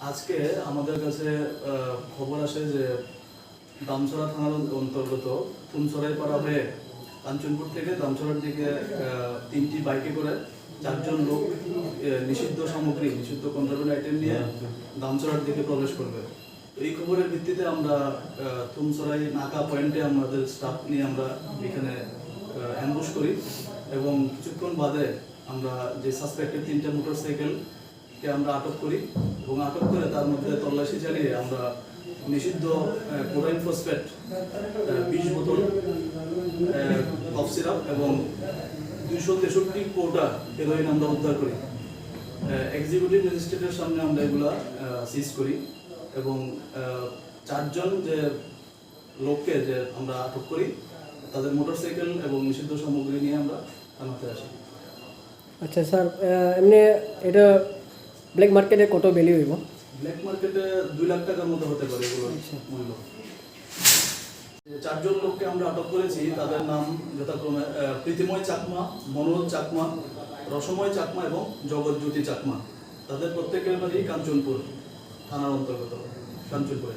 আজকে আমাদের কাছে খবর আসে যে দামছড়া থানার অন্তর্গত ফুনছড়াই পাড়া হয়ে কাঞ্চনপুর থেকে দামছড়ার দিকে তিনটি বাইকে করে চারজন লোক নিষিদ্ধ সামগ্রী নিষিদ্ধ কন্ট্রাবেন্ড আইটেম নিয়ে দামছড়ার দিকে প্রবেশ করবে। এই খবরের ভিত্তিতে আমরা তুমছড়াই নাকা পয়েন্টে আমাদের স্টাফ নিয়ে আমরা এখানে অ্যাম্বুশ করি এবং কিছুক্ষণ বাদে আমরা যে সাসপেক্টেড তিনটা মোটরসাইকেলকে আমরা আটক করি এবং আটক করে তার মধ্যে তল্লাশি চালিয়ে আমরা নিষিদ্ধ কোরাইন ফসফেট বিশ বোতল কফ সিরাপ এবং দুইশো তেষট্টি কোটা হেরোইন আমরা উদ্ধার করি। এক্সিকিউটিভ ম্যাজিস্ট্রেটের সামনে আমরা এগুলা সিজ করি এবং চারজন যে লোককে যে আমরা আটক করি, তাদের মোটরসাইকেল এবং নিষিদ্ধ সামগ্রী নিয়ে আমরা থানাতে আসি। আচ্ছা স্যার এমনি এটা ব্ল্যাক মার্কেটে কত ভ্যালু হইব? ব্ল্যাক মার্কেটে দুই লাখ টাকার মতো হতে পারে এগুলোর মূল্য। চারজন লোককে আমরা আটক করেছি তাদের নাম যথাক্রমে প্রীতিময় চাকমা মনোজ চাকমা রসময় চাকমা এবং জগৎজ্যোতি চাকমা। তাদের প্রত্যেকের বাড়ি কাঞ্চনপুর থানার অন্তর্গত কাঞ্চনপুরে।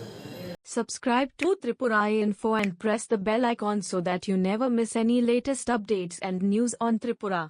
Subscribe to Tripura Info and press the bell icon so that you never miss any latest updates and news on Tripura.